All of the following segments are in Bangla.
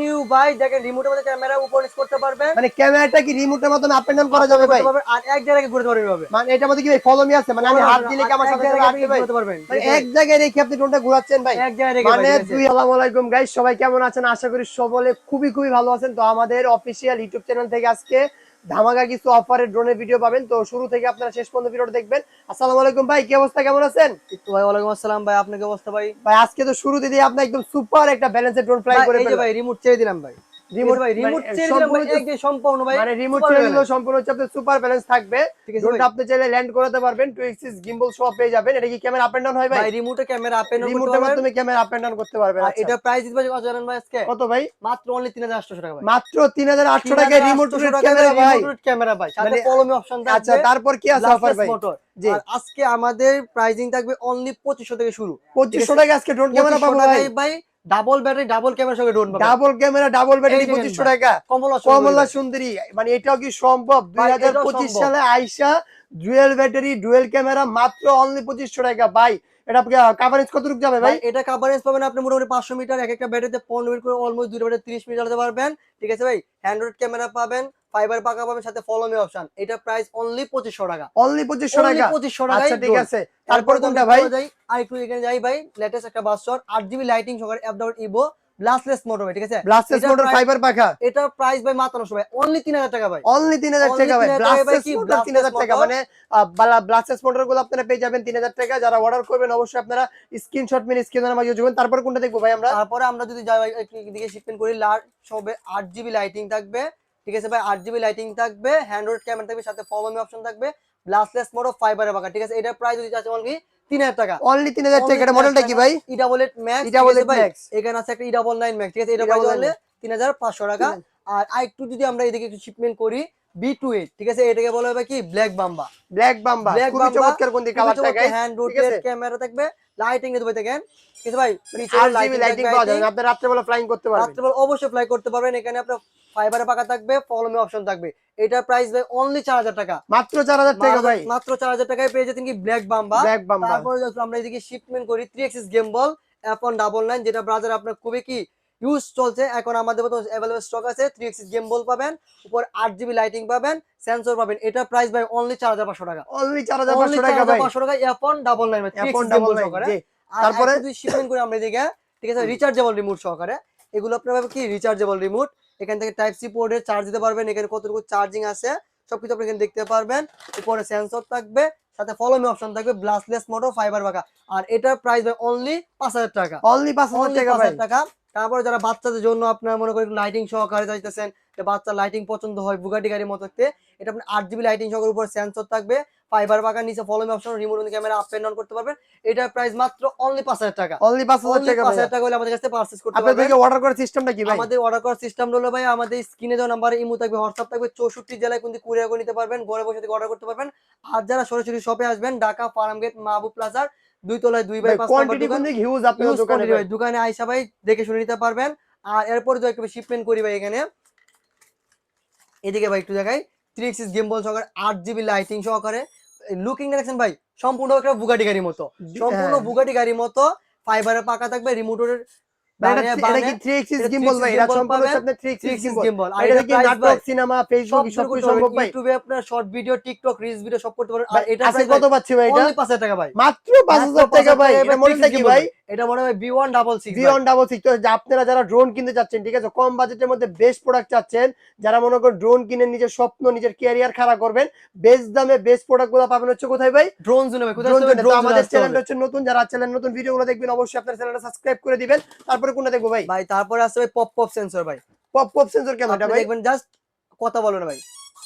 নিউ ভাই দেখেন রিমোটের মধ্যে ক্যামেরা উপর নিচ করতে পারবেন। মানে ক্যামেরাটা কি রিমোটের মতন আপ এন্ড ডাউন করা যাবে ভাই? আর এক জায়গায় ঘুরতে পারবেন। এভাবে মানে এটার মধ্যে কি ভাই ফলো মি আছে? মানে আমি হাত দিলে কি আমার এক সাথে জায়গায় সাথে আসবে ভাই? ঘুরতে পারবেন। মানে এক জায়গায় রেখে আপনি ড্রোনটা ঘোরাচ্ছেন ভাই? এক জায়গায় রেখে মানে ভাই, দুই আসসালামু আলাইকুম গাইস সবাই কেমন আছেন? আশা করি সকলে খুবই খুবই ভালো আছেন। তো আমাদের অফিসিয়াল ইউটিউব চ্যানেল থেকে আজকে ধামাকা কিছু অফারের ড্রোনের ভিডিও পাবেন। তো শুরু থেকে আপনারা শেষ পর্যন্ত ভিডিওটা দেখবেন। আসসালামু আলাইকুম ভাই কি অবস্থা? কেমন আছেন? একটু ভাই ওয়ালাইকুম আসসালাম ভাই আপনাকে অবস্থা ভাই? ভাই আজকে তো শুরু দিয়ে আপনি একদম সুপার একটা ব্যালেন্সের ড্রোন ফ্লাই ভাই, করে এই যে ভাই রিমোট ছেড়ে দিলাম ভাই। রিমোট ভাই রিমোট ভাই সম্পূর্ণ সম্পূর্ণ ভাই মানে রিমোট super ছেড়ে সম্পূর্ণ হচ্ছে আপনার সুপার ব্যালেন্স থাকবে। ড্রোনটা আপনি চাইলে ল্যান্ড করাতে পারবেন টু গিম্বল সহ পেয়ে যাবেন। এটা কি ক্যামেরা আপ এন্ড ডাউন হয় ভাই? ভাই রিমোটে ক্যামেরা আপেন রিমোটের মাধ্যমে ক্যামেরা আপ এন্ড ডাউন করতে পারবেন আর। এটা প্রাইস দিতে কত জানেন ভাই আজকে? কত ভাই? মাত্র অনলি 3800 টাকা ভাই। মাত্র 3800 টাকায় রিমোট ক্যামেরা ভাই। ক্যামেরা ভাই। সাথে মানে- কলমে অপশন থাকবে আচ্ছা তারপর কি আছে অফার ভাই? আর আজকে আমাদের প্রাইজিং থাকবে অনলি 2500 থেকে শুরু। 2500 টাকা আজকে ড্রোন ক্যামেরা 2500 পাবো ভাই। ভাই ডাবল ব্যাটারি ডাবল ক্যামেরার সঙ্গে drone double camera double battery এই 2500 টাকা। কমলা কমলা সুন্দরী। মানে এটাও কি সম্ভব? ভাই, এটাও 2025 সালে আইসা ডুয়েল ব্যাটারি ডুয়েল ক্যামেরা মাত্র অনলি 2500 টাকা। ভাই এটা কভারেজ কতটুকু যাবে ভাই? ভাই এটা কভারেজ পাবেন আপনি মোটামুটি 500 মিটার। এক একটা ব্যাটারিতে 15 মিনিট করে অলমোস্ট দুটো ব্যাটারি 30 মিনিট চালাতে পারবেন। ঠিক আছে ভাই হ্যান্ড্রয়েড ক্যামেরা পাবেন। ফাইবার পাকা পাবেন সাথে ফলো মি অপশন এটা প্রাইস অনলি 2500 টাকা। অনলি 2500 টাকা? 2500 টাকায় আচ্ছা ঠিক আছে। তারপরে কোনটা ভাই? আর একটু এখানে যাই ভাই। লেটেস্ট একটা বাসর 8 জিবি লাইটিং সহকারে অ্যাপ ডাউট ইভো ব্লাস্টলেস মোটর ঠিক আছে? ব্লাস্টেস এটার মোটর ফাইবার পাখা এটা প্রাইস ভাই মাত্র 900 ভাই অনলি 3000 টাকা ভাই। অনলি 3000 টাকা ভাই। 3000 টাকায় ভাই ব্লাস্টেস কি? মোটর 3000 টাকা। মানে ব্লাস্টেস মোটরগুলো আপনারা পেয়ে যাবেন 3000 টাকা। যারা অর্ডার করবেন অবশ্যই আপনারা স্ক্রিনশট মেরে স্ক্রিনের মাঝে যোগাযোগ তারপর কোনটা দেখব ভাই আমরা? তারপরে আমরা যদি যাই ভাই শিপমেন্ট করি লার সবে 8 জিবি লাইটিং থাকবে। ঠিক আছে ভাই 8 জিবি লাইটিং থাকবে হ্যান্ডরয়েড ক্যামেরা থাকবে সাথে ফলো মি অপশন থাকবে ব্লাস্টলেস মোটর ফাইবারে বাঁকা ঠিক আছে? এটা প্রাইস যদি চাচ্ছেন অনলি 3000 টাকা। অনলি 3000 টাকা মডেলটা কি ভাই? E double eight max E double eight max। এখানে আছে একটা ই ডাবল নাইন ম্যাক্স ঠিক আছে? এটা E প্রাইস double হলে 3500 টাকা। আর আরেকটু যদি আমরা এদিকে একটু শিপমেন্ট করি বি টু এইট ঠিক আছে? এটাকে বলা হবে কি? ব্ল্যাক বাম্বা ব্ল্যাক বাম্বা Black খুবই চমৎকার কোন কালারটা গাইস হ্যান্ড ক্যামেরা থাকবে লাইটিং দেখেন ঠিক আছে ভাই? আর জিবি লাইটিং পাওয়া যাবে আপনি রাত্রে বেলা ফ্লাইং করতে পারবেন। অবশ্যই ফ্লাই করতে পারবেন। এখানে আপনার ফাইবারে পাকা থাকবে ফলমে অপশন থাকবে। এটার প্রাইস ভাই অনলি চার হাজার টাকা। মাত্র 4000 টাকা ভাই। মাত্র চার হাজার টাকায় পেয়ে যেতেন কি ব্ল্যাক বাম্বা ব্ল্যাক বাম্বা তারপরে আমরা এদিকে শিপমেন্ট করি three axis gimbal one double nine যেটা ব্রাজার আপনার খুবই কি ইউজ চলছে। এখন আমাদের মতো অ্যাভেলেবল স্টক আছে থ্রি এক্সিস গেম বল পাবেন উপর আট জিবি লাইটিং পাবেন সেন্সর পাবেন। এটা প্রাইস ভাই অনলি চার হাজার পাঁচশো টাকা। অনলি 4500 টাকা ভাই। পাঁচশো টাকা এফ ওয়ান ডাবল নাইন এখন ডাবল তারপরে? তারপরে শিপমেন্ট করি আমরা এদিকে ঠিক আছে রিচার্জেবল রিমোট সহকারে। এগুলো আপনার কি? রিচার্জেবল রিমোট এখান থেকে টাইপ সি পোর্টে চার্জ দিতে পারবেন। এখানে কতটুকু চার্জিং আছে সবকিছু আপনি এখানে দেখতে পারবেন। উপরে সেন্সর থাকবে সাথে ফলো মি অপশন থাকবে ব্লাস্টলেস মোটর ফাইবার বাঁকা আর এটার প্রাইস ভাই অনলি পাঁচ হাজার টাকা। অনলি 5000 Only টাকা ভাই। 5,000 টাকা। তারপরে যারা বাচ্চাদের জন্য আপনার মনে করেন লাইটিং সহকারে চাইতেছেন যে বাচ্চা লাইটিং পছন্দ হয় বুগাটি গাড়ির মতো এটা আপনি আট জিবি লাইটিং সহকারে উপর সেন্সর থাকবে। ফাইবার বাঁকা নিচে follow me option remote camera up and down করতে পারবেন। এটার প্রাইস মাত্র অনলি পাঁচ হাজার টাকা। অনলি 5000 টাকা ভাই 5,000 টাকা হলে আমাদের কাছে পারচেজ করতে আপনাদের পারবেন। থেকে অর্ডার করার সিস্টেমটা কি ভাই? আমাদের অর্ডার করার সিস্টেম হলো ভাই আমাদের স্ক্রিনে দেওয়া নাম্বারে ইমো থাকবে হোয়াটসঅ্যাপ থাকবে চৌষট্টি জেলায় কিন্তু কুরিয়ার করে নিতে পারবেন ঘরে বসে থেকে অর্ডার করতে পারবেন। আর যারা সরাসরি শপে আসবেন ঢাকা ফার্ম গেট মাহবুব প্লাজার দুই তলায় দুই বাই পাঁচ নাম্বার কোয়ান্টিটি দোকান। কোন দিকে হিউজ আপনাদের দোকানে ভাই। দোকানে আইসা ভাই দেখে শুনে নিতে পারবেন। আর এরপর যদি একটা শিপমেন্ট করি ভাই এখানে। এদিকে ভাই একটু দেখাই। থ্রি এক্সিস গেম বল সহকারে আট জিবি লাইটিং সহকারে। লুকিং দেখছেন ভাই সম্পূর্ণ একটা বুগাটি গাড়ির মতো সম্পূর্ণ হ্যাঁ। বুগাটি গাড়ির মতো ফাইবারের পাকা থাকবে রিমোটের ভাই, এটা এটা কি 3 এক্সিস এটা গিম্বল 3 ভাই axis এটা gimbal সম্পূর্ণ হচ্ছে পাবেন, আপনার 3 এক্সিস গিম্বল গেমবল আর এটা এটা কি প্রাইস নাটক সিনেমা ফেসবুক সব কিছু সম্ভব ভাই? ইউটিউবে আপনার short video TikTok reels video সব করতে পারবেন। আর এটা কত পাচ্ছি ভাই এটা? 5000 টাকা ভাই। মাত্র 5000 টাকা ভাই এটা মডেলটা কি ভাই? এটা মনে হয় B one double six beyond double six তো আপনারা যারা ড্রোন কিনতে চাচ্ছেন ঠিক আছে? কম বাজেটের মধ্যে বেস্ট প্রোডাক্ট চাচ্ছেন যারা মনে করেন ড্রোন কিনে নিজের স্বপ্ন নিজের ক্যারিয়ার খাড়া করবেন বেস্ট দামে বেস্ট প্রোডাক্টগুলো পাবেন হচ্ছে কোথায় ভাই? ড্রোন জোনে ভাই কোথায় আমাদের চ্যানেলটা হচ্ছে নতুন যারা চ্যানেল নতুন ভিডিও গুলো দেখবেন অবশ্যই আপনার চ্যানেলটা সাবস্ক্রাইব করে দিবেন। তারপরে কোনটা দেখব ভাই? ভাই তারপরে আসবে পপ পপ সেন্সর ভাই। পপ পপ সেন্সর কেন এটা ভাই? দেখবেন জাস্ট কথা বলো না ভাই।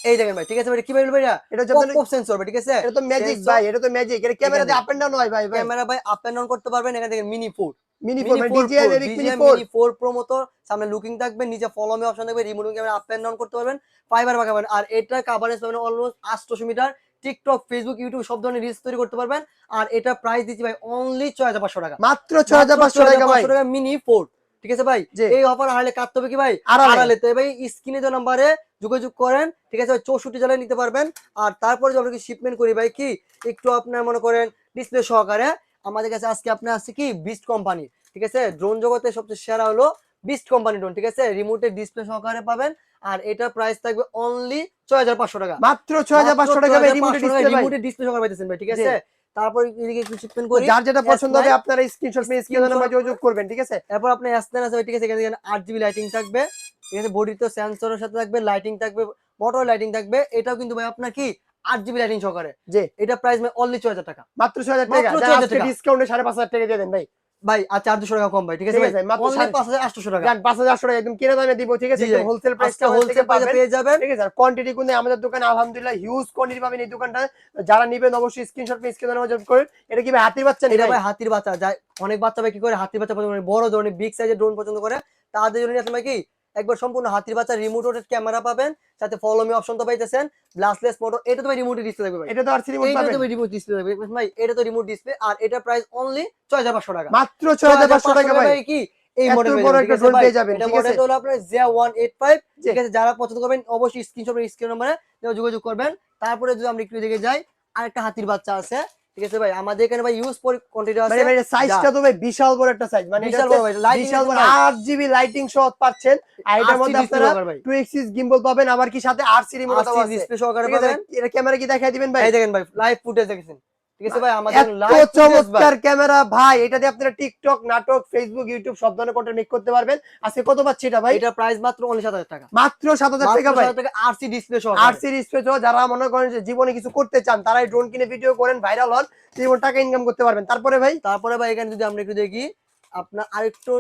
এই দেখেন ভাই ঠিক আছে ভাই কি বলবেন ভাইয়া? এটা হচ্ছে পপ সেন্সর ভাই ঠিক আছে? এটা তো ম্যাজিক ভাই এটা তো ম্যাজিক এটা ক্যামেরাতে আপ এন্ড ডাউন হয় ভাই ভাই। ক্যামেরা ভাই আপ এন্ড ডাউন করতে পারবেন এখানে দেখেন mini four mini four DJI Eric mini four mini four pro মতো সামনে লুকিং থাকবে নিচে ফলো মি অপশন থাকবে remote camera up and down করতে পারবেন। ফাইবার পাকাবেন আর এটা কাভারেজ পাবেন almost 800 metre. TikTok Facebook YouTube সব ধরনের রিলস তৈরি করতে পারবেন। আর এটা প্রাইস দিচ্ছি ভাই অনলি 6500 টাকা। মাত্র 6500 টাকা ভাই। টাকা মিনি ফোর ঠিক আছে ভাই। এই অফার হারলে কাটতে হবে কি ভাই। আড়ালে। তো ভাই স্ক্রিনে দেওয়া নাম্বারে যোগাযোগ করেন। ঠিক আছে চৌষট্টি জেলায় নিতে পারবেন। আর তারপরে যদি আমরা শিপমেন্ট করি ভাই কি? একটু আপনার মনে করেন ডিসপ্লে সহকারে। আমাদের কাছে আজকে আপনার আছে কি? বিস্ট কোম্পানি ঠিক আছে? ড্রোন জগতে সবচেয়ে সেরা হলো বিস্ট কোম্পানি ড্রোন ঠিক আছে? রিমোটের ডিসপ্লে সহকারে পাবেন। আর এটার প্রাইস থাকবে অনলি ছয় হাজার পাঁচশো টাকা মাত্র ছয় হাজার পাঁচশো টাকা রিমোটের ডিসপ্লে সহকারে পাইতেছেন ভাই ঠিক আছে? তারপর এদিকে একটু শিপমেন্ট করি। যার যেটা পছন্দ হবে আপনারা স্ক্রিনশট নিয়ে স্ক্রিনে নাম্বার যোগাযোগ করবেন ঠিক আছে? এরপর আপনার এসনেন আছে ঠিক আছে? এখানে দেখেন জিবি লাইটিং থাকবে। ঠিক আছে? বডিতে সেন্সরের সাথে থাকবে লাইটিং থাকবে মোটর লাইটিং থাকবে। এটাও কিন্তু ভাই আপনার কি? আট জিবি লাইটিং সহকারে। জি। এটা প্রাইস ভাই অনলি ছয় হাজার টাকা। মাত্র ছয় হাজার টাকা। মাত্র যারা 6,000 আজকে টাকা। ডিসকাউন্টে সাড়ে পাঁচ হাজার টাকা দিয়ে দেন ভাই। ভাই আর চারশো টাকা কম ভাই ঠিক আছে ভাই? মাত্র পাঁচ হাজার আটশো টাকা। পাঁচ হাজার আটশো টাকা একদম কিনে দামে দিব ঠিক আছে। হোলসেল প্রাইস আজকে হোলসেল প্রাইসে পেয়ে যাবেন। ঠিক আছে কোয়ান্টিটি কিন্তু আমাদের দোকানে আলহামদুলিল্লাহ হিউজ কোয়ান্টিটি পাবেন এই দোকানটা। যারা নেবেন অবশ্যই স্ক্রিনশট নিয়ে স্ক্রিনে নাম্বার করেন এটা কি ভাই হাতির বাচ্চা এটা ভাই? হাতির বাচ্চা। যায় অনেক বাচ্চা ভাই কি করে হাতির বাচ্চা পছন্দ করে বড় ধরনের বিগ সাইজের ড্রোন পছন্দ করে। তাদের জন্য ভাই কি একবার সম্পূর্ণ হাতির বাচ্চা রিমোট ক্যামেরা পাবেন সাথে ফলো মি অপশন তো পাইতেছেন গ্লাসলেস মোটর এটা তো ভাই রিমোট ডিসপ্লে থাকবে এটা তো আর রিমোট পাবেন। তো রিমোট ডিসপ্লে থাকবে। ভাই এটা তো রিমোট ডিসপ্লে আর এটা প্রাইস অনলি ছয় হাজার পাঁচশো টাকা। মাত্র ছয় হাজার পাঁচশো টাকা ভাই। কি? এই মডেল বড় একটা drone পেয়ে যাবেন, এটা ঠিক আছে? মডেল হলো আপনার জিয়া ওয়ান এইট ফাইভ জি। ঠিক আছে যারা পছন্দ করবেন অবশ্যই স্ক্রিনশট স্ক্রিন নম্বরে যোগাযোগ করবেন। তারপরে যদি আমরা একটু দিকে যাই আরেকটা হাতির বাচ্চা আছে। ঠিক আছে ভাই আমাদের এখানে ভাই ইউজ কোয়ান্টিটি আছে মানে সাইজটা তো ভাই বিশাল বড় একটা সাইজ মানে বিশাল বড় ভাই, বিশাল বড় 8 জিবি লাইটিং সহ পাচ্ছেন। আর এটার মধ্যে আপনারা ভাই। টু এক্সিস গিম্বল পাবেন আবার কি সাথে আর সি রিমোট আছে। ডিসপ্লে সহকারে পাবেন। এটা ক্যামেরা কি দেখায় দিবেন ভাই? এই দেখেন ভাই লাইভ ফুটেজ দেখেছেন। ঠিক আছে ভাই আমাদের লাইভ চমৎকার ক্যামেরা ভাই এটা দিয়ে আপনারা টিকটক নাটক ফেসবুক ইউটিউব সব ধরনের কন্টেন্ট মেক করতে পারবেন। আজকে কত পাচ্ছি এটা ভাই? এটা প্রাইস মাত্র অনলি সাত হাজার টাকা। মাত্র সাত হাজার টাকা ভাই। আরসি ডিসপ্লে সহ আর সি স্পেস যারা মনে করেন যে জীবনে কিছু করতে চান তারা ড্রোন কিনে ভিডিও করেন ভাইরাল হন জীবন টাকা ইনকাম করতে পারবেন। তারপরে ভাই? তারপরে ভাই এখানে যদি আমরা একটু দেখি আপনার আরেকটু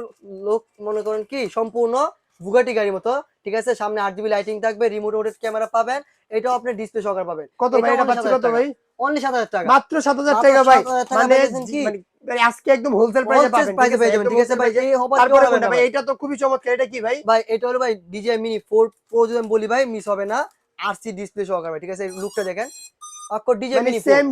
লোক মনে করেন কি সম্পূর্ণ বুগাটি গাড়ির মতো। ঠিক আছে? সামনে আট জিবি লাইটিং থাকবে রিমোট ওটেড ক্যামেরা পাবেন এটাও আপনি ডিসপ্লে সহকারে পাবেন। কত ভাই? এটা পাচ্ছি কত ভাই? অনলি সাত হাজার টাকা। মাত্র সাত হাজার মাত্র টাকা ভাই মানে? মানে মানে আজকে একদম হোলসেল প্রাইসে পাবেন ঠিক পেয়ে আছে? যাবেন ঠিক আছে? ভাই এই হবে তারপরে কোনটা ভাই এটা তো খুবই চমৎকার এটা কি ভাই? ভাই এটা হলো ভাই ডিজে মিনি ফোর প্রো যদি আমি বলি ভাই মিস হবে না। আরসি ডিসপ্লে সহকারে ভাই, ঠিক আছে? লুকটা দেখেন। ডিজিআই মানে মিনি সেম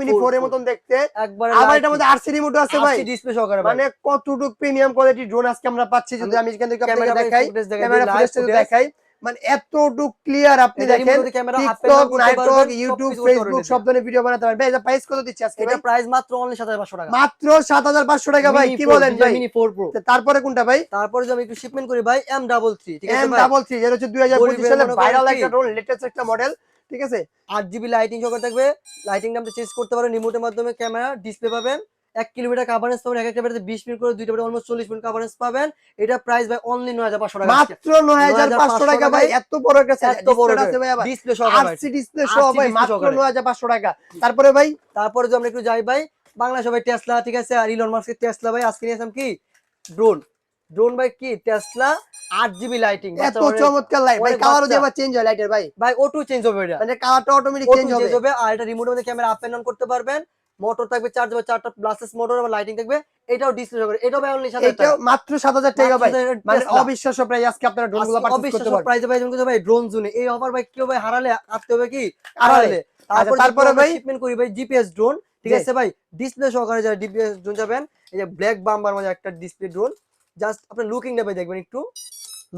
মিনি 4 এর মতন দেখতে। একবার আবার এটার মধ্যে আরসি রিমোট আছে ভাই। ডিসপ্লে সহকারে মানে কতটুক প্রিমিয়াম কোয়ালিটি ড্রোন আজকে আমরা পাচ্ছি যদি আমি এখান থেকে আপনাকে দেখাই। ক্যামেরা ফুটেজ দেখাই। মানে এতটুক ক্লিয়ার আপনি দেখেন। remote ক্যামেরা হাফ টিকটক নাইটক ইউটিউব ফেসবুক সব ধরনের ভিডিও বানাতে পারবেন ভাই এটা প্রাইস কত দিচ্ছে আজকে এটা প্রাইস মাত্র অনলি 7500 টাকা। মাত্র 7500 টাকা ভাই কি বলেন ভাই? মিনি 4 প্রো তারপরে কোনটা ভাই? তারপরে আমি একটু শিপমেন্ট করি ভাই এম ডাবল থ্রি ঠিক আছে এম ভাই ডাবল থ্রি যেটা হচ্ছে 2025 গরিবের সালে ভাইরাল একটা ড্রোন লেটেস্ট একটা মডেল ঠিক আছে? আট জিবি লাইটিং সহকারে থাকবে। লাইটিং নামটা চেঞ্জ করতে পারেন রিমোটের মাধ্যমে ক্যামেরা ডিসপ্লে পাবেন। এক কিলোমিটার কাভারেজ পাবেন। এক একটা বেড়াতে বিশ মিনিট করে দুইটা বেড়ে অলমোস্ট চল্লিশ মিনিট কাভারেজ পাবেন। এটা প্রাইস ভাই অনলি নয় হাজার পাঁচশো টাকা মাত্র 9500 টাকা ভাই। এত বড় একটা এত বড় ডিসপ্লে ভাই। আরসি ডিসপ্লে সহ ভাই মাত্র সহকারে। 9500 টাকা। তারপরে ভাই? তারপরে যদি আমরা একটু যাই ভাই বাংলা সবাই টেসলা ঠিক আছে? আর ইলন মাস্কের টেসলা ভাই আজকে নিয়ে আসলাম কি? ড্রোন ড্রোন ভাই কি? টেসলা আট জিবি লাইটিং এত চমৎকার লাইট ভাই কালারও। যে চেঞ্জ হয় লাইটের ভাই। ভাই ওটু চেঞ্জ হবে এটা। মানে কালারটা অটোমেটিক চেঞ্জ হবে। হবে আর এটা রিমোটের মধ্যে ক্যামেরা আপ এন্ড অন করতে পারবেন। মোটর থাকবে চার্জ হবে চারটা গ্লাসেস মোটর আর লাইটিং থাকবে। এটাও ডিসপ্লে হবে। এটাও ভাই অনলি 7000 এটা টাকা। মাত্র 7000 টাকা ভাই। মানে অবিশ্বাস্য প্রাইস আজকে আপনারা ড্রোনগুলো আজকে পারচেজ করতে অবিশ্বাস্য পারবেন। প্রাইসে ভাই যেমন ভাই ড্রোন জোনে এই অফার ভাই কেউ ভাই হারালে আটতে হবে কি? হারালে। তারপরে তারপরে ভাই- শিপমেন্ট করি ভাই জিপিএস ড্রোন ঠিক আছে ভাই? ডিসপ্লে সহকারে যারা ডিপিএস ড্রোন যাবেন এই যে ব্ল্যাক বাম্বার মধ্যে একটা ডিসপ্লে ড্রোন জাস্ট আপনি লুকিংটা ভাই দেখবেন একটু।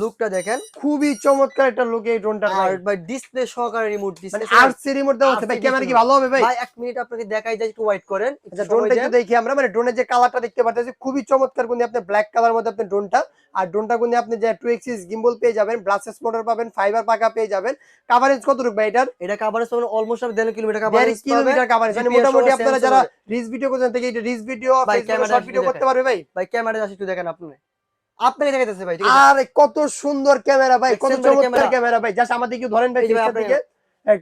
লুকটা দেখেন। খুবই চমৎকার একটা লুক এই ড্রোনটা আর ভাই। ডিসপ্লে সহকারে রিমোট মানে ডিসপ্লে আরসি রিমোট দেওয়া আছে। ভাই ক্যামেরা কি ভালো হবে ভাই? ভাই এক মিনিট আপনাকে দেখাই যায় একটু ওয়েট করেন। আচ্ছা ড্রোনটা। একটু দেখি আমরা। মানে ড্রোনের যে কালারটা দেখতে পাচ্ছি খুবই চমৎকার কিন্তু আপনি ব্ল্যাক কালার মধ্যে আপনি ড্রোনটা আর ড্রোনটা কিন্তু আপনি যে টু এক্সিস গিম্বল পেয়ে যাবেন ব্লাসেস মোটর পাবেন ফাইবার পাকা পেয়ে যাবেন। কাভারেজ কতটুকু ভাই এটার? এটা কাভারেজ পাবেন অলমোস্ট আপনি দেড় কিলোমিটার দেড় কাভারেজ কিলোমিটার কাভারেজ মানে মোটামুটি আপনারা যারা রিস ভিডিও করছেন থেকে এটা রিলস ভিডিও ফেসবুকে শর্ট ভিডিও করতে পারবে ভাই। ভাই ক্যামেরা জাস্ট একটু দেখেন আপনি। আপনাকে দেখাইতেছে ভাই আরে কত সুন্দর ক্যামেরা ভাই কত চমৎকার ক্যামেরা। ভাই। জাস্ট আমাদের কি ধরেন ভাই থেকে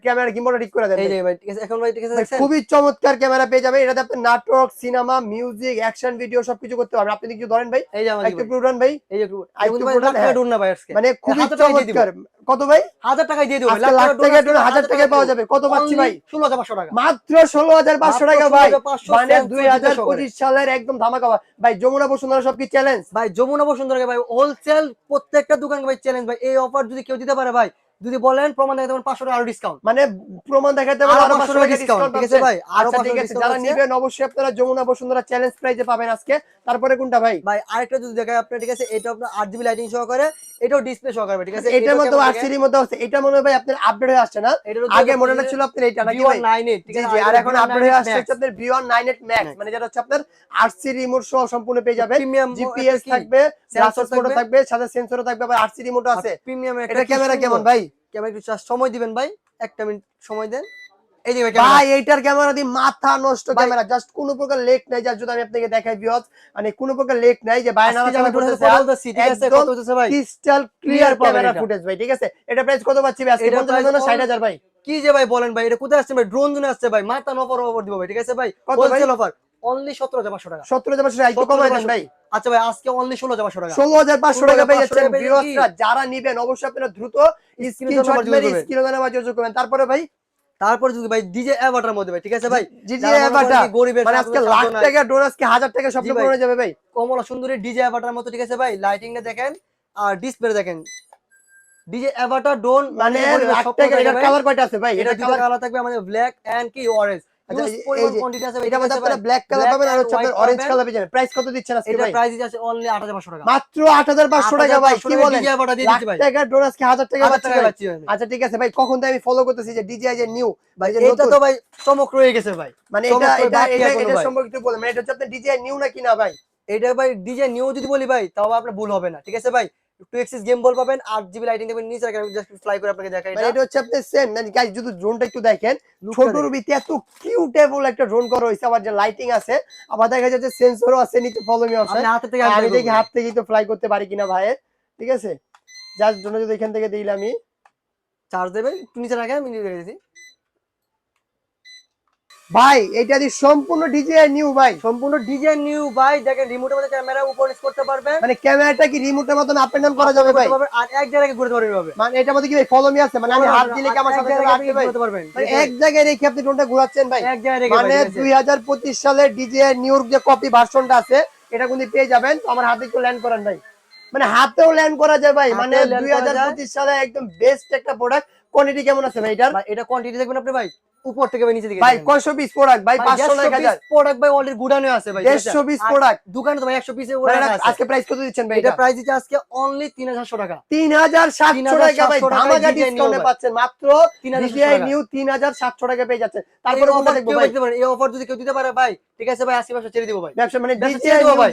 ক্যামেরা গিম্বলটা ঠিক করে দেন এই ভাই। যে ভাই ঠিক আছে এখন ভাই ঠিক আছে খুবই চমৎকার ক্যামেরা পেয়ে যাবে এটাতে আপনি নাটক সিনেমা মিউজিক অ্যাকশন ভিডিও সবকিছু করতে পারবেন। আপনি কিছু ধরেন ভাই? এই যে আমাদের একটু ভাই, ভাই। এই যে একটু হ্যাঁ। না ভাই আজকে। মানে খুবই দিয়ে দিব। চমৎকার। কত ভাই? হাজার টাকায় দিয়ে দেবো। লাখ টাকা ড্রোন হাজার টাকায় পাওয়া যাবে। কত পাচ্ছি ভাই? ষোলো হাজার পাঁচশো টাকা। মাত্র ষোলো হাজার পাঁচশো মাত্র টাকা ভাই। 16,500 মানে sensor দুই হাজার সহকারে। পঁচিশ সালের একদম ধামাকা ভাই। যমুনা বসুন্ধরা সব কি চ্যালেঞ্জ ভাই যমুনা বসুন্ধরা ভাই হোলসেল প্রত্যেকটা দোকানকে ভাই চ্যালেঞ্জ ভাই। এই অফার যদি কেউ দিতে পারে ভাই যদি বলেন প্রমাণ দেখাতে পারেন পাঁচশো টাকা আরও ডিসকাউন্ট মানে প্রমাণ দেখাতে পারব আরও 500 পাঁচশো টাকা ডিসকাউন্ট ঠিক আছে ভাই? আরও আচ্ছা 500 ঠিক আছে যারা। নিবেন অবশ্যই আপনারা যমুনা বসুন্ধরা চ্যালেঞ্জ প্রাইজে পাবেন আজকে। তারপরে কোনটা ভাই? ভাই আরেকটা যদি দেখায় আপনার ঠিক আছে? এটা আপনার আট জিবি লাইটিং সহকারে এটাও ডিসপ্লে সহকারে ঠিক আছে? এটার মধ্যে আর সিরির মধ্যে আছে। এটা মনে হয় ভাই আপনার আপডেট হয়ে আসছে না? আগে মডেলটা ছিল আপনার এটা নাকি ভাই? ঠিক আছে? আর এখন আপডেট হয়ে আসছে হচ্ছে আপনার V198 Max মানে যেটা হচ্ছে আপনার আরসি রিমোট সহ সম্পূর্ণ পেয়ে যাবেন প্রিমিয়াম জিপিএস থাকবে মোড থাকবে? সাথে সেন্সরও থাকবে আবার আরসি রিমোটও আছে। প্রিমিয়াম এটা ক্যামেরা কেমন ভাই? ক্যামেরা একটু সময় দিবেন ভাই একটা মিনিট সময় দেন। এই যে ভাই এইটার ক্যামেরা দিয়ে মাথা নষ্ট ক্যামেরা। জাস্ট কোনো প্রকার লেক নাই যার যদি আমি আপনাকে দেখাই ভিউয়ার্স মানে কোনো প্রকার লেক নাই যে বাইরে আজকে যে আমি নাড়াচাড়া ড্রোনের করতেছে বলতেছি, ঠিক আছে? কত হইতেছে ভাই? ক্রিস্টাল ক্লিয়ার ক্যামেরা এটা। ফুটেজ ভাই ঠিক আছে? এটা প্রাইস কত পাচ্ছি ভাই? আজকে এটার 50 হাজার 60000 ভাই? কি যে ভাই বলেন ভাই? এটা কোথায় আসছে ভাই? ড্রোন জোনে আসছে ভাই। মাথা নফর অফার দিব ভাই ঠিক আছে ভাই? ভাই? হোলসেল অফার অনলি সতেরো টাকা। 17000 পাঁচশো একটু কমাই দেন ভাই। আচ্ছা ভাই আজকে অনলি ষোলো হাজার পাঁচশো টাকা। 16500 টাকা পেয়ে 16,500 যাচ্ছেন টাকা পেয়ে ভিউয়ার্সরা যাচ্ছি। যারা নিবেন অবশ্যই আপনারা দ্রুত স্ক্রিনশট মেরে যোগাযোগ যোগাযোগ করবেন। তারপরে ভাই? তারপরে যদি ভাই ডিজে অ্যাভাটার মধ্যে ভাই ঠিক আছে ভাই? মনে এবারটা কি গরিবের মানে আজকে লাখ টাকা ডোর আজকে হাজার টাকা স্বপ্ন জি পূরণ হয়ে যাবে ভাই। কমলা সুন্দরী ডিজে অ্যাভাটার মতো ঠিক আছে ভাই? লাইটিংটা দেখেন আর ডিসপ্লে দেখেন। ডিজে অ্যাভাটার ড্রোন মানে লাখ টাকা এটার কালার কয়টা আছে ভাই? এটা কালার থাকবে আমাদের ব্ল্যাক এন্ড কি অরেঞ্জ আচ্ছা, ঠিক আছে ভাই? ব্ল্যাক কালার Black পাবেন আর and হচ্ছে আপনার white অরেঞ্জ পাবেন। কালার পেয়ে যাবেন প্রাইস কত দিচ্ছেন আজকে এটা ভাই? প্রাইস দিচ্ছে অনলি 8500 টাকা। মাত্র 8500 টাকা ভাই কি বলেন? ডিজে অ্যাভাটার দিয়ে লাখ দিচ্ছি ভাই। টাকা ডোর আজকে হাজার টাকা 1000 পাচ্ছি টাকা ভাই। পাচ্ছি ভাই ঠিক আছে ভাই কখন আমি ফলো করতেছি যে ডিজিআই যে নিউ ভাই এটা তো ভাই চমক রয়ে গেছে ভাই। মানে এটা এটা এটা। সম্পর্কে মানে এটা হচ্ছে আপনার ডিজিআই নিউ নাকি না ভাই? এটা ভাই ডিজে নিউ যদি বলি ভাই তাও আপনার ভুল হবে না। ঠিক আছে ভাই? টু এক্সিস গেম বল পাবেন আট জিবি লাইটিং দেবেন নিচে রাখেন জাস্ট ফ্লাই করে আপনাকে দেখাই মানে এটা। হচ্ছে আপনি সেম মানে গাইস যদি ড্রোনটা একটু দেখেন Look টা ছোটর ভিতরে এত কিউটেবল একটা ড্রোন করা হয়েছে আবার যে লাইটিং আছে আবার দেখা যাচ্ছে সেন্সরও আছে নিচে ফলো মি অপশন হাতে থেকে আমি দেখি হাত থেকেই তো ফ্লাই করতে পারি কিনা ভাই ঠিক আছে? জাস্ট যদি এখান থেকে দিলাম আমি। চার্জ দেবেন একটু নিচে রাখেন আমি ভাই এটা দিয়ে সম্পূর্ণ ডিজিআই নিউ ভাই। সম্পূর্ণ ডিজে নিউ ভাই। দেখেন রিমোটের মধ্যে ক্যামেরা উপর নিচ করতে পারবে মানে ক্যামেরাটা কি রিমোটের মতন আপ এন্ড ডাউন করা যাবে ভাই? আর এক জায়গায় ঘুরতে পারবেন। ভাবে মানে এটার মধ্যে কি ভাই ফলো মি আছে? মানে আমি হাত দিলে কি আমার সাথে ভাই? ঘুরতে পারবেন মানে এক জায়গায় রেখে আপনি ড্রোনটা ঘোরাচ্ছেন ভাই। এক জায়গায় রেখে মানে দুই হাজার পঁচিশ সালে ডিজিআই নিউর যে কপি ভার্সনটা আছে এটা কিন্তু পেয়ে যাবেন। তো আমার হাতে একটু ল্যান্ড করান ভাই। মানে হাতেও ল্যান্ড করা যায় ভাই। মানে land দুই করা হাজার যায়। পঁচিশ সালে একদম বেস্ট একটা প্রোডাক্ট কোয়ালিটি কেমন আছে ভাই এটার? এটা কোয়ান্টিটি দেখবেন আপনি ভাই? উপর থেকে নিচে দিকে ভাই কয়শো পিস প্রোডাক্ট ভাই পাঁচশো হাজার। প্রোডাক্ট ভাই অলরেডি গুডানো আছে ভাই দেড়শো পিস প্রোডাক্ট দোকানে তো ভাই 100 পিসের ওরা এটা আজকে প্রাইস কত দিচ্ছেন ভাই এটা প্রাইস দিচ্ছে আজকে অনলি 3700 টাকা। তিন হাজার সাতশো টাকা ভাই ধামাকা ডিসকাউন্টে পাচ্ছেন মাত্র 3700 ডিজিআই টাকা। নিউ তিন হাজার সাতশো টাকা পেয়ে যাচ্ছেন। তারপরে অফার এই অফার যদি কেউ দিতে পারে ভাই ঠিক আছে ভাই ছেড়ে দিব ভাই। ব্যবসা মানে।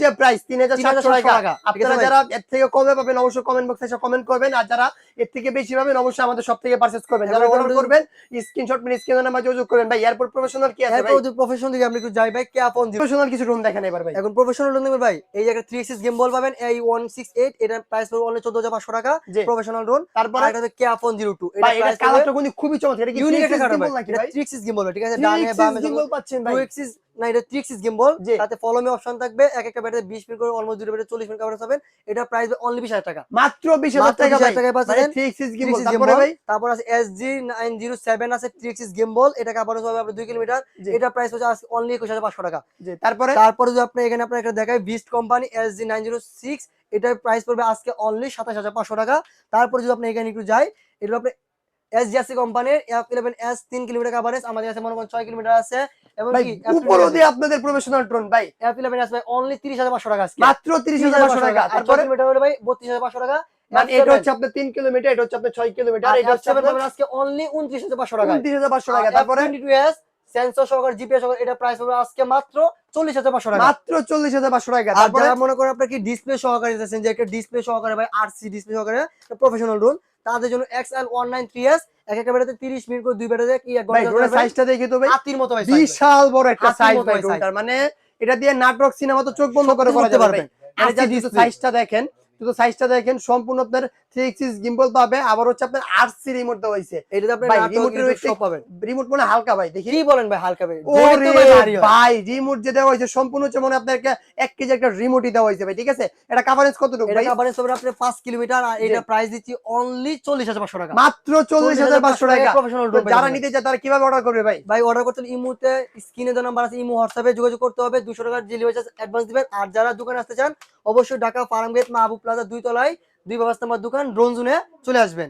যে প্রাইস তিন হাজার সাতশো টাকা। আপনারা যারা এর থেকে কমে পাবেন অবশ্যই কমেন্ট বক্সে এসে কমেন্ট করবেন। আর যারা এর থেকে বেশি পাবেন অবশ্যই আমাদের সব থেকে পারচেজ করবেন। যারা অর্ডার করবেন স্ক্রিনশট মানে নাম্বার যোগাযোগ করবেন ভাই এয়ারপোর্ট প্রফেশনাল কি আছে ভাই? প্রফেশনাল দিকে আপনি একটু যাই ভাই কে আপন প্রফেশনাল কিছু রুম দেখেন এবার ভাই। এখন প্রফেশনাল রুম নেবেন ভাই এই জায়গায় 3 এক্সিস গেম বল পাবেন এই 168 এটার প্রাইস পড়বে অনলি 14500 টাকা প্রফেশনাল লোন তারপর? এটা হচ্ছে কে আপন 02 এটা কালারটা কিন্তু খুবই চমৎকার এটা কি ইউনিক একটা কালার ভাই এটা 3 এক্সিস গেম বল ঠিক আছে? 3 ডানে বামে গেম বল পাচ্ছেন ভাই। 2 এক্সিস না এটা 3 এক্সিস গেম বল জি। তাতে ফলো মি অপশন থাকবে এক একটা ব্যাটারি 20 মিনিট করে অলমোস্ট দুটো ব্যাটারি 40 মিনিট কভারেজ পাবেন এটা প্রাইস অনলি 20000 টাকা। মাত্র 20000 মাত্র টাকা 20,000 ভাই। টাকায় পাচ্ছেন। মানে 3 এক্সিস গিম্বল 3 axis তারপরে gimbal, ভাই? তারপর আছে SG907 আছে 3 এক্সিস গেম বল এটা কাভারেজ হবে আপনার 2 কিলোমিটার। এটা প্রাইস হচ্ছে অনলি 21500 টাকা। জি তারপরে? তারপরে যদি আপনি এখানে আপনার একটা দেখায় beast company S G nine zero six এটার প্রাইস পড়বে আজকে অনলি সাতাশ হাজার পাঁচশো টাকা। তারপরে যদি আপনি এখানে একটু যাই এটা আপনি এস জিএসসি কোম্পানির এফ ইলেভেন এস তিন কিলোমিটার কাভারেজ আমাদের কাছে মনে করেন ছয় কিলোমিটার আছে। এবং উপরও দিয়ে আপনাদের প্রফেশনাল ড্রোন ভাই। এফ ইলেভেন এস ভাই অনলি তিরিশ হাজার পাঁচশো টাকা আজকে। মাত্র 30500 টাকা। তারপরে তারপরে কিলোমিটার হলে ভাই? বত্রিশ হাজার পাঁচশো টাকা। মানে এটা হচ্ছে আপনার তিন কিলোমিটার এটা হচ্ছে আপনার ছয় কিলোমিটার এটা হচ্ছে আজকে অনলি উনত্রিশ হাজার পাঁচশো টাকা। 29500 টাকা তারপরে সেন্সর সহকারে জিপিএস সহকারে এটা প্রাইস হবে আজকে মাত্র চল্লিশ হাজার পাঁচশো টাকা। মাত্র 40500 টাকা। তারপরে মনে করেন আপনার কি ডিসপ্লে সহকারে যে একটা ডিসপ্লে সহকারে ভাই ডিসপ্লে সহকারে প্রফেশনাল রুল তাদের জন্য X L one nine three S এক একটা বেড়াতে তিরিশ মিনিট করে দুই বেড়াতে কি এক ভাই ঘণ্টা ড্রোনের সাইজটা দেখি তো ভাই হাতির মতো ভাই size ভাই। বিশাল বড় একটা সাইজ ভাই মানে এটা দিয়ে নাটক সিনেমা তো চোখ বন্ধ করে করতে পারবেন। সাইজটা দেখেন সাইজটা দেখেন সম্পূর্ণ আপনার 3 এক্সিস গিম্বল পাবে আবার হচ্ছে আপনার রিমোট দেওয়া হয়েছে। এটাতে আপনি সব পাবেন। রিমোট মনে হালকা ভাই দেখি। কি বলেন ভাই হালকা ভাই? ভাই রিমোট যে দেওয়া হয়েছে সম্পূর্ণ হচ্ছে মনে এক কেজি একটা রিমোটই দেওয়া হয়েছে ভাই ঠিক আছে? এটা কাভারেজ কতটুকু এটা কাভারেজ হবে আপনার পাঁচ কিলোমিটার আর এটা প্রাইস দিচ্ছি অনলি চল্লিশ হাজার পাঁচশো টাকা। মাত্র চল্লিশ হাজার পাঁচশো টাকা। যারা নিতে চায় তারা কীভাবে অর্ডার করবে ভাই? ভাই অর্ডার করতে ইমুতে স্ক্রিনে নাম্বার আছে ইমো হোয়াটসঅ্যাপে যোগাযোগ করতে হবে। দুশো টাকার ডেলিভারি চার্জ অ্যাডভান্স দিবেন। আর যারা দোকানে আসতে চান অবশ্যই ঢাকা ফার্ম গেট মাহবুব প্লাজা দুই তলায় দুই ব্যবস্থা আমার দোকান ড্রোন জোনে চলে আসবেন।